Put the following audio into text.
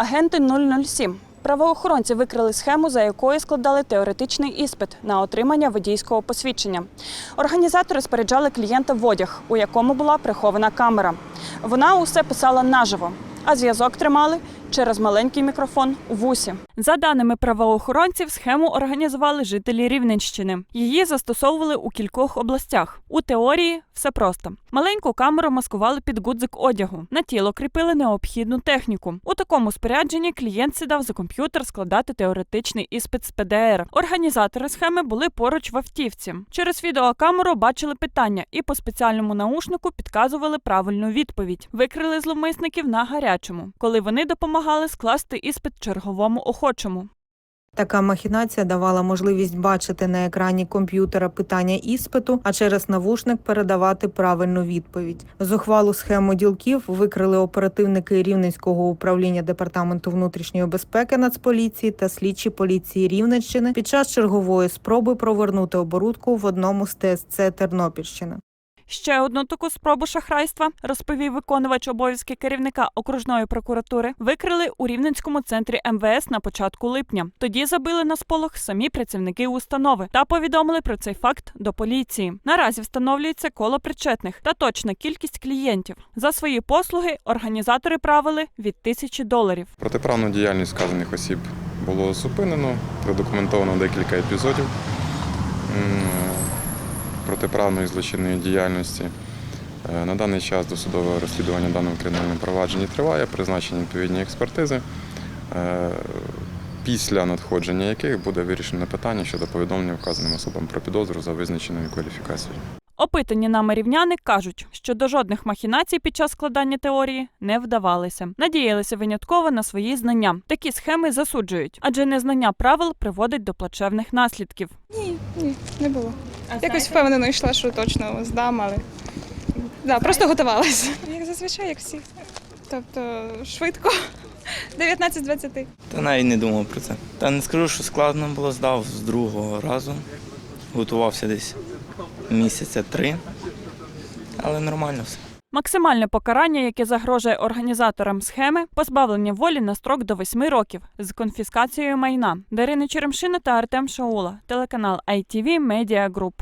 Агенти 007. Правоохоронці викрили схему, за якою складали теоретичний іспит на отримання водійського посвідчення. Організатори споряджали клієнта в одяг, у якому була прихована камера. Вона усе писала наживо, а зв'язок тримали через маленький мікрофон у вусі. За даними правоохоронців, схему організували жителі Рівненщини. Її застосовували у кількох областях. У теорії все просто. Маленьку камеру маскували під гудзик одягу. На тіло кріпили необхідну техніку. У такому спорядженні клієнт сідав за комп'ютер складати теоретичний іспит з ПДР. Організатори схеми були поруч в автівці. Через відеокамеру бачили питання і по спеціальному наушнику підказували правильну відповідь. Викрили зловмисників на гарячому, коли вони допомагали скласти іспит черговому охочому. Така махінація давала можливість бачити на екрані комп'ютера питання іспиту, а через навушник передавати правильну відповідь. Зухвалу схему ділків викрили оперативники Рівненського управління департаменту внутрішньої безпеки Нацполіції та слідчі поліції Рівненщини під час чергової спроби провернути оборудку в одному з ТСЦ Тернопільщини. Ще одну таку спробу шахрайства, розповів виконувач обов'язки керівника окружної прокуратури, викрили у Рівненському центрі МВС на початку липня. Тоді забили на сполох самі працівники установи та повідомили про цей факт до поліції. Наразі встановлюється коло причетних та точна кількість клієнтів. За свої послуги організатори правили від тисячі доларів. Протиправну діяльність вказаних осіб було зупинено, задокументовано декілька епізодів протиправної злочинної діяльності. Е, На даний час досудове розслідування в даному кримінальному провадженні триває, призначені відповідні експертизи, е, після надходження яких буде вирішено питання щодо повідомлення вказаним особам про підозру за визначеною кваліфікацією. Опитані нами рівняни кажуть, що до жодних махінацій під час складання теорії не вдавалися. Надіялися винятково на свої знання. Такі схеми засуджують, адже незнання правил приводить до плачевних наслідків. Ні, ні, не було. Якось впевнено йшла, що точно здам, але да, просто готувалася. Як зазвичай, як всі. Тобто швидко. 19-20. Та навіть не думав про це. Та не скажу, що складно було, здав з другого разу. Готувався десь місяця три, але нормально все. Максимальне покарання, яке загрожує організаторам схеми, позбавлення волі на строк до восьми років з конфіскацією майна. Дарина Черемшина та Артем Шаула, телеканал ITV Media Group.